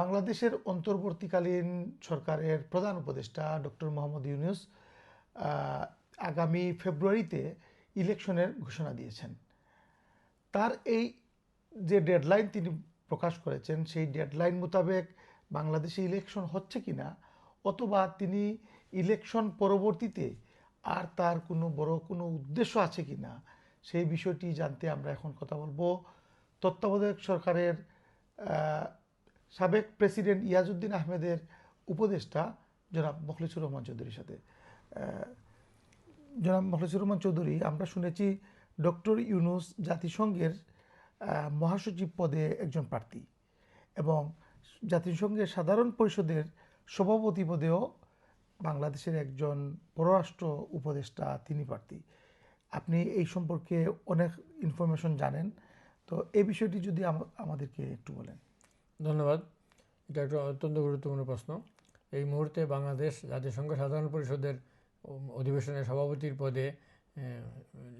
বাংলাদেশের অন্তর্বর্তীকালীন সরকারের প্রধান উপদেষ্টা ডক্টর মোহাম্মদ ইউনুস আগামী ফেব্রুয়ারিতে ইলেকশনের ঘোষণা দিয়েছেন। তার এই যে ডেডলাইন তিনি প্রকাশ করেছেন, সেই ডেডলাইন মোতাবেক বাংলাদেশে ইলেকশন হচ্ছে কি না অথবা তিনি ইলেকশন পরবর্তীতে আর তার কোনো বড় কোনো উদ্দেশ্য আছে কি না সেই বিষয়টি জানতে আমরা এখন কথা বলব। তত্ত্বাবধায়ক সরকারের সাবেক প্রেসিডেন্ট ইয়াজউদ্দিন আহমেদের উপদেষ্টা জনাব মখলিসুর রহমান চৌধুরীর সাথে। জনাব মখলিসুর রহমান চৌধুরী, আমরা শুনেছি ডক্টর ইউনুস জাতিসংঘের মহাসচিব পদে একজন প্রার্থী এবং জাতিসংঘের সাধারণ পরিষদের সভাপতি পদেও বাংলাদেশের একজন পররাষ্ট্র উপদেষ্টা তিনি প্রার্থী। আপনি এই সম্পর্কে অনেক ইনফরমেশন জানেন, তো এই বিষয়টি যদি আম- আমাদেরকে একটু বলেন। ধন্যবাদ। এটা একটা অত্যন্ত গুরুত্বপূর্ণ প্রশ্ন। এই মুহূর্তে বাংলাদেশ জাতিসংঘ সাধারণ পরিষদের উম, অধিবেশনের সভাপতির পদে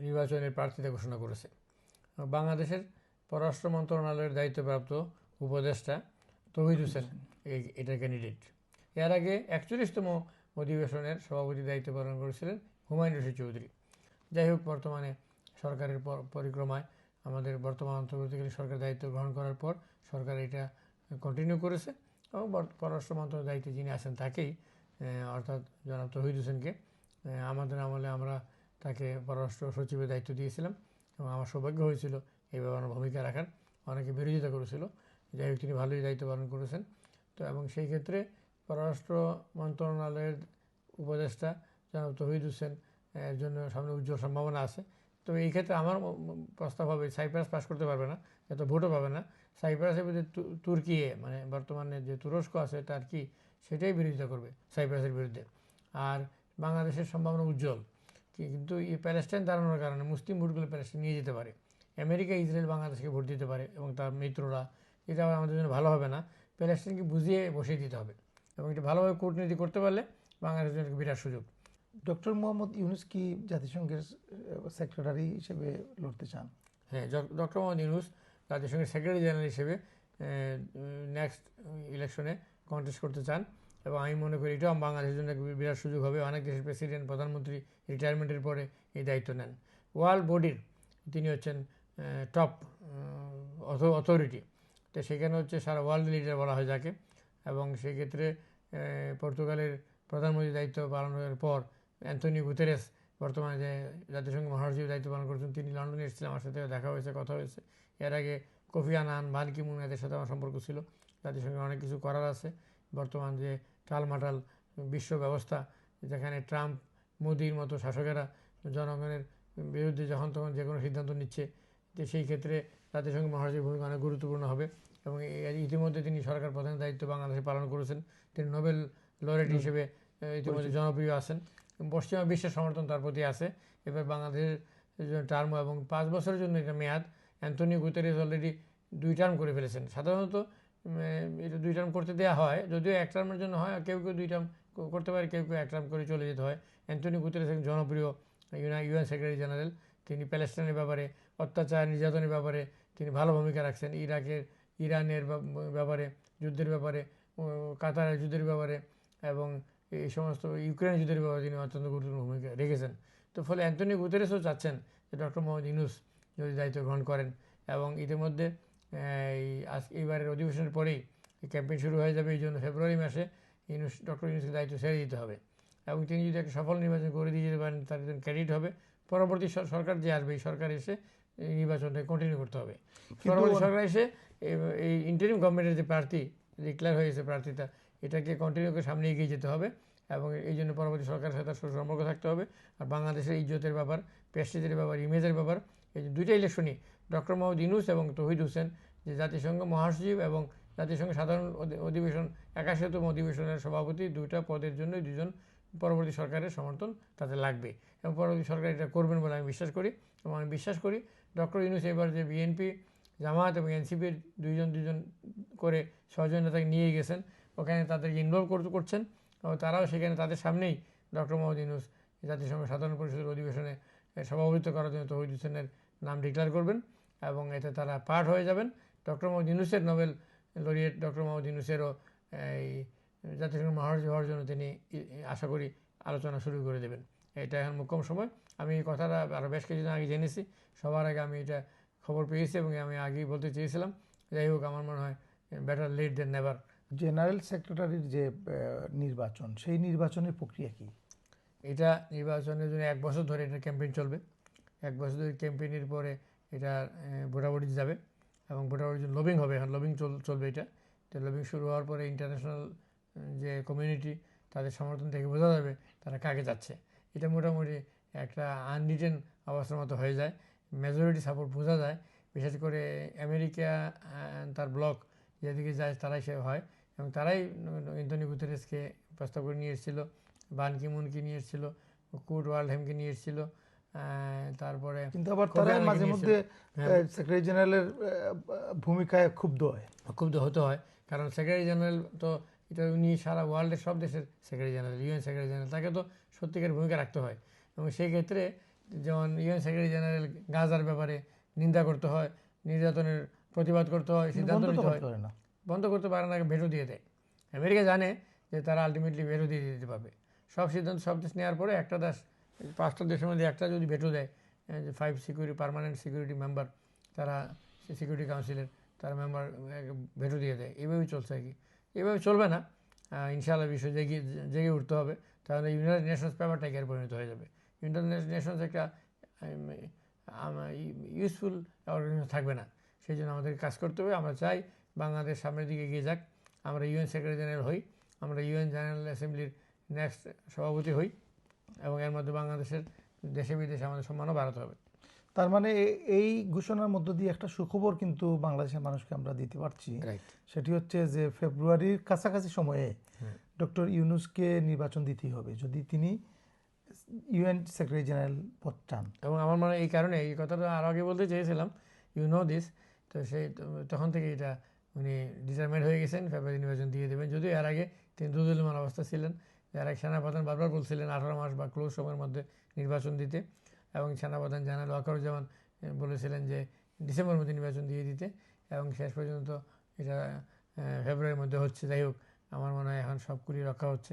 নির্বাচনের প্রার্থীতা ঘোষণা করেছে। বাংলাদেশের পররাষ্ট্র মন্ত্রণালয়ের দায়িত্বপ্রাপ্ত উপদেষ্টা তহিদ হোসেন এটার ক্যান্ডিডেট এর আগে একচল্লিশতম অধিবেশনের সভাপতি দায়িত্ব পালন করেছিলেন হুমায়ুন রশিদ চৌধুরী। যাই হোক বর্তমানে সরকারের পরিক্রমায় আমাদের বর্তমান অন্তর্বর্তীকালীন সরকার দায়িত্ব গ্রহণ করার পর সরকার এটা কন্টিনিউ করেছে। এবং পররাষ্ট্র মন্ত্রণালয়ের দায়িত্বে যিনি আছেন তাকেই অর্থাৎ জনাব তহিদ হোসেনকে আমাদের আমলে আমরা তাকে পররাষ্ট্র সচিবের দায়িত্ব দিয়েছিলাম এবং আমার সৌভাগ্য হয়েছিল এই ব্যাপারে ভূমিকা রাখার। অনেকে বিরোধিতা করেছিল। যাই হোক, তিনি ভালোই দায়িত্ব পালন করেছেন। তো এবং সেই ক্ষেত্রে পররাষ্ট্র মন্ত্রণালয়ের উপদেষ্টা জনাব তহিদ হোসেন, এর জন্য সামনে উজ্জ্বল সম্ভাবনা আছে। তবে এই ক্ষেত্রে আমার প্রস্তাব হবে, সাইপ্রাস পাস করতে পারবে না এত ভোটও পাবে না। সাইপ্রাসের বিরুদ্ধে তু- তুর্কি মানে বর্তমানে যে তুরস্ক আছে, তার কি সেটাই বিরোধিতা করবে সাইপ্রাসের বিরুদ্ধে। আর বাংলাদেশের সম্ভাবনা উজ্জ্বল কিন্তু এই প্যালেস্টাইন দাঁড়ানোর কারণে মুসলিম ভোটগুলো প্যালেস্টাইন নিয়ে যেতে পারে। আমেরিকা, ইসরায়েল বাংলাদেশকে ভোট দিতে পারে এবং তার মিত্ররা, এটা আমাদের জন্য ভালো হবে না, প্যালেস্টাইনকে বুঝিয়ে বসিয়ে দিতে হবে। এবং এটা ভালোভাবে কূটনীতি করতে পারলে বাংলাদেশের জন্য বিরাট সুযোগ। ডক্টর মোহাম্মদ ইউনুস কি জাতিসংঘের সেক্রেটারি হিসেবে লড়তে চান? হ্যাঁ ডক্টর মোহাম্মদ ইউনুস জাতিসংঘের সেক্রেটারি জেনারেল হিসেবে নেক্সট ইলেকশনে কন্টেস্ট করতে চান। এবং আমি মনে করি এটাও বাংলাদেশের জন্য বিরাট সুযোগ হবে। অনেক দেশের প্রেসিডেন্ট প্রধানমন্ত্রী রিটায়ারমেন্টের পরে এই দায়িত্ব নেন। ওয়ার্ল্ড বডির তিনি হচ্ছেন টপ অথরিটি তো সেখানে হচ্ছে সারা ওয়ার্ল্ড লিডার বলা হয় যাকে। এবং সেক্ষেত্রে পর্তুগালের প্রধানমন্ত্রীর দায়িত্ব পালনের পর অ্যান্থনি গুতেরেস বর্তমানে যে জাতিসংঘ মহাসচিব দায়িত্ব পালন করছেন তিনি লন্ডনে এসেছিলেন আমার সাথে দেখা হয়েছে কথা হয়েছে। এর আগে কোফি আনান বান কিমুন এদের সাথে আমার সম্পর্ক ছিল। জাতিসংঘে অনেক কিছু করার আছে। বর্তমান যে টালমাটাল বিশ্ব ব্যবস্থা যেখানে ট্রাম্প মোদির মতো শাসকেরা জনগণের বিরুদ্ধে যখন তখন যে কোনো সিদ্ধান্ত নিচ্ছে যে সেই ক্ষেত্রে জাতিসংঘ মহাসচিব ভূমিকা অনেক গুরুত্বপূর্ণ হবে এবং ইতিমধ্যে তিনি সরকার প্রধান দায়িত্ব বাংলাদেশে পালন করেছেন। তিনি নোবেল লরেট হিসেবে ইতিমধ্যে জনপ্রিয় আছেন। পশ্চিমা বিশ্বের সমর্থন তার প্রতি আছে। এবার বাংলাদেশের টার্ম এবং পাঁচ বছরের জন্য এটা মেয়াদ। অ্যান্থনি গুতেরেস অলরেডি দুই টার্ম করে ফেলেছেন। সাধারণত এটা দুই টার্ম করতে দেওয়া হয়। যদিও এক টার্মের জন্য হয় কেউ কেউ দুই টার্ম করতে পারে, কেউ কেউ এক টার্ম করে চলে যেতে হয়। অ্যান্টনি গুতেরেস একজন জনপ্রিয় ইউএন সেক্রেটারি জেনারেল। তিনি প্যালেস্টাইনের ব্যাপারে, অত্যাচার, নির্যাতনের ব্যাপারে তিনি ভালো ভূমিকা রাখছেন। ইরাকের, ইরানের ব্যাপারে, যুদ্ধের ব্যাপারে কাতারের যুদ্ধের ব্যাপারে এবং এই সমস্ত ইউক্রেনের যুদ্ধের ব্যাপারে তিনি অত্যন্ত গুরুত্বপূর্ণ ভূমিকা রেখেছেন। তো ফলে অ্যান্টনি গুতেরেসও চাচ্ছেন যে ডক্টর মোহাম্মদ ইউনুস যদি দায়িত্ব গ্রহণ করেন এবং ইতিমধ্যে এই আজ এইবারের অধিবেশনের পরেই ক্যাম্পেইন শুরু হয়ে যাবে এই জন্য ফেব্রুয়ারি মাসে ইউনুস ডক্টর ইউনুসকে দায়িত্ব ছেড়ে দিতে হবে। এবং তিনি যদি একটা সফল নির্বাচন করে দিয়ে যেতে পারেন তার জন্য ক্রেডিট হবে। পরবর্তী সরকার যে আসবে এই সরকার এসে এই নির্বাচনটা কন্টিনিউ করতে হবে। পরবর্তী সরকার এসে এই- ইন্টারিম গভর্নমেন্টের যে প্রার্থী ডিক্লেয়ার হয়েছে প্রার্থীতা এটাকে কন্টিনিউ করে সামনে এগিয়ে যেতে হবে এবং এই জন্য পরবর্তী সরকারের সাথে তার সুসম্পর্ক থাকতে হবে। আর বাংলাদেশের ইজ্জতের ব্যাপার প্রেস্টিজের ব্যাপার, ইমেজের ব্যাপার, এই দুইটা ইলেকশনই। ডক্টর মোহাম্মদ ইউনুস এবং তহিদ হোসেন যে জাতিসংঘ মহাসচিব এবং জাতিসংঘ সাধারণ অধি- অধিবেশন, একাশিতম অধিবেশনের সভাপতি, দুইটা পদের জন্য দুজন পরবর্তী সরকারের সমর্থন তাতে লাগবে। এবং পরবর্তী সরকার এটা করবেন বলে আমি বিশ্বাস করি এবং আমি বিশ্বাস করি ডক্টর ইউনুস এবার যে বিএনপি জামায়াত এবং এনসিপির দুইজন দুজন করে ছজন নেতাকে নিয়ে গেছেন ওখানে তাদেরকে ইনভলভ করছেন। এবং তারাও সেখানে তাদের সামনেই ডক্টর মোহাম্মদ ইউনুস জাতিসংঘ সাধারণ পরিষদের অধিবেশনে সভাপতিত্ব করার জন্য তহিদ হোসেনের নাম ডিক্লেয়ার করবেন এবং এতে তারা পার্ট হয়ে যাবেন। ডক্টর মোহাম্মদ ইউনুসের নোবেল লরিয়েট ডক্টর মোহাম্মদ ইউনুসেরও এই জাতিসংঘ মহারাজ হওয়ার জন্য তিনি আশা করি আলোচনা শুরু করে দেবেন। এটা এখন মোক্ষম সময়। আমি এই কথাটা আরও বেশ কিছুদিন আগে জেনেছি। সবার আগে আমি এটা খবর পেয়েছি এবং আমি আগেই বলতে চেয়েছিলাম। যাই হোক, আমার মনে হয় better late than never general সেক্রেটারির যে নির্বাচন, সেই নির্বাচনের প্রক্রিয়া কি? এটা নির্বাচনের জন্য এক বছর ধরে এটা ক্যাম্পেইন চলবে। এক বছর ধরে ক্যাম্পেইনের পরে এটা ভোটাভুটি যাবে এবং ভোটাভুটির জন্য লবিং হবে। এখন লবিং চলবে এটা। তো লবিং শুরু হওয়ার পরে ইন্টারন্যাশনাল যে কমিউনিটি তাদের সমর্থন থেকে বোঝা যাবে তারা কাকে যাচ্ছে। এটা মোটামুটি একটা আনরিটেন অবস্থার মতো হয়ে যায়। মেজরিটি সাপোর্ট বোঝা যায়। বিশেষ করে আমেরিকা তার ব্লক যেদিকে যায় তারাই সে হয়। এবং তারাই ইন্তনি গুতেরেসকে প্রস্তাব করে নিয়ে এসেছিল বান কিমুনকে নিয়ে এসেছিল কুট ওয়ার্ল্ডহেমকে নিয়ে এসেছিল তারপরে কিন্তু আবার তারা মাঝে মধ্যে হ্যাঁ। সেক্রেটারি জেনারেলের ভূমিকায় ক্ষুব্ধ হয়। খুব হতে হয় কারণ সেক্রেটারি জেনারেল তো এটা উনি সারা ওয়ার্ল্ডের সব দেশের secretary general UN secretary general তাকে তো সত্যিকার ভূমিকা রাখতে হয়। এবং সেই ক্ষেত্রে যেমন ইউএন সেক্রেটারি জেনারেল গাজার ব্যাপারে নিন্দা করতে হয় নির্যাতনের প্রতিবাদ করতে হয় সিদ্ধান্ত নিতে হয় না। বন্ধ করতে পারে না ভেটো দিয়ে দেয়। আমেরিকা জানে যে তারা আলটিমেটলি ভেটো দিয়ে দিতে পারবে। সব সিদ্ধান্ত, সব দেশ নেওয়ার পরে একটা দেশ, পাঁচটা দেশের মধ্যে একটা যদি ভেটো দেয় যে five security permanent security member তারা সিকিউরিটি কাউন্সিলের তারা মেম্বার ভেটো দিয়ে দেয়। এইভাবেই চলছে আর কি। এভাবে চলবে না। ইনশাআল্লাহ বিষয় জেগে জেগে উঠতে হবে। তাহলে ইউনাইটেড নেশনস পেপারটাই এর পরিণত হয়ে যাবে। ইউনাইটেড নেশনস একটা ইউজফুল অর্গানাইজেশন থাকবে না। সেই জন্য আমাদের কাজ করতে হবে। আমরা চাই বাংলাদেশ সামনের দিকে এগিয়ে যাক। আমরা ইউএন সেক্রেটারি জেনারেল হই। আমরা ইউএন জেনারেল অ্যাসেম্বলির নেক্সট সভাপতি হই এবং এর মধ্যে বাংলাদেশের দেশে বিদেশে আমাদের সম্মানও বাড়াতে হবে। তার মানে এই ঘোষণার মধ্য দিয়ে একটা সুখবর কিন্তু বাংলাদেশের মানুষকে আমরা দিতে পারছি। সেটি হচ্ছে যে ফেব্রুয়ারির কাছাকাছি সময়ে হ্যাঁ। ডক্টর ইউনুসকে নির্বাচন দিতেই হবে যদি তিনি ইউএন সেক্রেটারি জেনারেল পদ চান। এবং আমার মনে এই কারণে এই কথাটা আরও আগে বলতে চেয়েছিলাম ইউ নো দিস তো সেই তখন থেকে এটা উনি ডিটারমেন্ট হয়ে গেছেন ফেব্রুয়ারি নির্বাচন দিয়ে দেবেন। যদিও এর আগে তিনি দুদুলমান অবস্থা ছিলেন, এর আগে সেনাপ্রধান বারবার বলছিলেন আঠারো মাস বা ক্লোজ সময়ের মধ্যে নির্বাচন দিতে এবং সেনাপ্রধান জানাল ওয়াকারুজ্জামান বলেছিলেন যে ডিসেম্বর মধ্যে নির্বাচন দিয়ে দিতে এবং শেষ পর্যন্ত এটা ফেব্রুয়ারির মধ্যে হচ্ছে। যাই হোক, আমার মনে হয় এখন সব কুড়ি রক্ষা হচ্ছে।